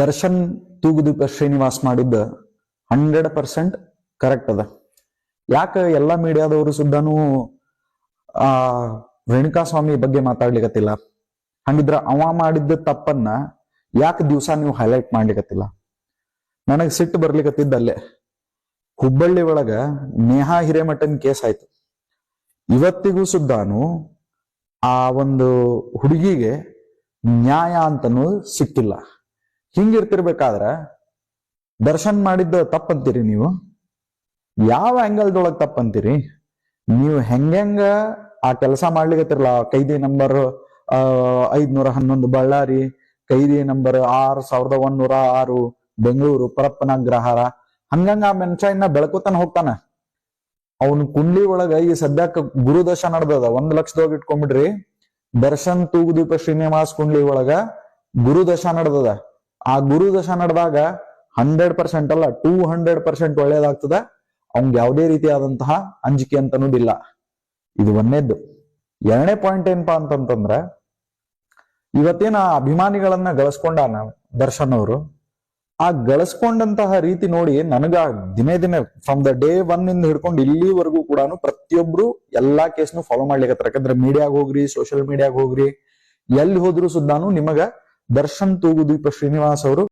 ದರ್ಶನ್ ತೂಗುದೀಪ ಶ್ರೀನಿವಾಸ್ ಮಾಡಿದ್ದ hundred percent correct ಅದ. ಯಾಕ ಎಲ್ಲ ಮೀಡಿಯಾದವರು ಸುದ್ದಾನು ಆ ರೇಣುಕಾ ಸ್ವಾಮಿ ಬಗ್ಗೆ ಮಾತಾಡ್ಲಿಕತ್ತಿಲ್ಲ. ಹಂಗಿದ್ರ ಅವ ಮಾಡಿದ್ದ ತಪ್ಪನ್ನ ಯಾಕೆ ದಿವಸ ನೀವು ಹೈಲೈಟ್ ಮಾಡ್ಲಿಕತ್ತಿಲ್ಲ? ನನಗೆ ಸಿಟ್ಟು ಬರ್ಲಿಕ್ಕತ್ತಿದ್ದಲ್ಲೇ ಹುಬ್ಬಳ್ಳಿ ಒಳಗ ನೇಹಾ ಹಿರೇಮಠನ್ ಕೇಸ್ ಆಯ್ತು. ಇವತ್ತಿಗೂ ಸುದ್ದಾನು ಆ ಒಂದು ಹುಡುಗಿಗೆ ನ್ಯಾಯ ಅಂತನೂ ಸಿಕ್ಕಿಲ್ಲ. ಹಿಂಗಿರ್ತಿರ್ಬೇಕಾದ್ರ ದರ್ಶನ್ ಮಾಡಿದ್ದ ತಪ್ಪಂತೀರಿ ನೀವು? ಯಾವ ಆ್ಯಂಗಲ್ದೊಳಗೆ ತಪ್ಪಂತೀರಿ? ನೀವು ಹೆಂಗೆಂಗ ಆ ಕೆಲಸ ಮಾಡ್ಲಿಕ್ಕತ್ತಿರಲ್ಲ ಕೈದಿ ನಂಬರ್ ಐದ್ನೂರ ಹನ್ನೊಂದು ಬಳ್ಳಾರಿ, ಕೈದಿ ನಂಬರ್ ಆರ್ ಸಾವಿರದ ಒಂದೂರ ಆರು, ಬೆಂಗಳೂರು, ಪರಪ್ಪನ ಗ್ರಹಾರ. ಹಂಗಂಗ ಆ ಮನುಷ್ಯ ಇನ್ನ ಬೆಳಕುತ್ತಾನ ಹೋಗ್ತಾನ. ಅವನ್ ಕುಂಡ್ಲಿ ಒಳಗ ಈ ಸದ್ಯಕ್ಕೆ ಗುರುದಶ ನಡ್ದದ. ಒಂದ್ ಲಕ್ಷದೊಳಗೆ ಇಟ್ಕೊಂಡ್ಬಿಡ್ರಿ. ದರ್ಶನ್ ತೂಗುದೀಪ ಶ್ರೀನಿವಾಸ್ ಕುಂಡ್ಲಿ ಒಳಗ ಗುರುದಶ ನಡ್ದದ. ಆ ಗುರು ದಶ ನಡೆದಾಗ ಹಂಡ್ರೆಡ್ ಪರ್ಸೆಂಟ್ ಅಲ್ಲ ಟೂ ಹಂಡ್ರೆಡ್ ಪರ್ಸೆಂಟ್ ಒಳ್ಳೇದಾಗ್ತದ. ಅವ್ನ್ ಯಾವುದೇ ರೀತಿಯಾದಂತಹ ಅಂಜಿಕೆ ಅಂತ ಅನ್ನೋದಿಲ್ಲ ಇದು ಒಂದೇದ್ದು. ಎರಡನೇ ಪಾಯಿಂಟ್ ಏನಪ್ಪಾ ಅಂತಂತಂದ್ರ, ಇವತ್ತೇನ ಅಭಿಮಾನಿಗಳನ್ನ ನಾವು ದರ್ಶನ್ ಅವರು, ಆ ಗಳಿಸ್ಕೊಂಡಂತಹ ರೀತಿ ನೋಡಿ ನನಗ ದಿನೇ ದಿನೇ ಫ್ರಮ್ ದ ಡೇ ಒನ್ ಇಂದ ಹಿಡ್ಕೊಂಡು ಇಲ್ಲಿವರೆಗೂ ಕೂಡ ಪ್ರತಿಯೊಬ್ರು ಎಲ್ಲಾ ಕೇಸ್ನು ಫಾಲೋ ಮಾಡ್ಲಿಕ್ಕೆ ಯಾಕಂದ್ರೆ ಮೀಡಿಯಾಗ ಹೋಗ್ರಿ ಸೋಷಿಯಲ್ ಮೀಡಿಯಾಗ ಹೋಗ್ರಿ, ಎಲ್ಲಿ ಹೋದ್ರು ಸುದ್ದಾನು ನಿಮಗ ದರ್ಶನ್ ತೂಗುದೀಪ ಶ್ರೀನಿವಾಸ್ ಅವರು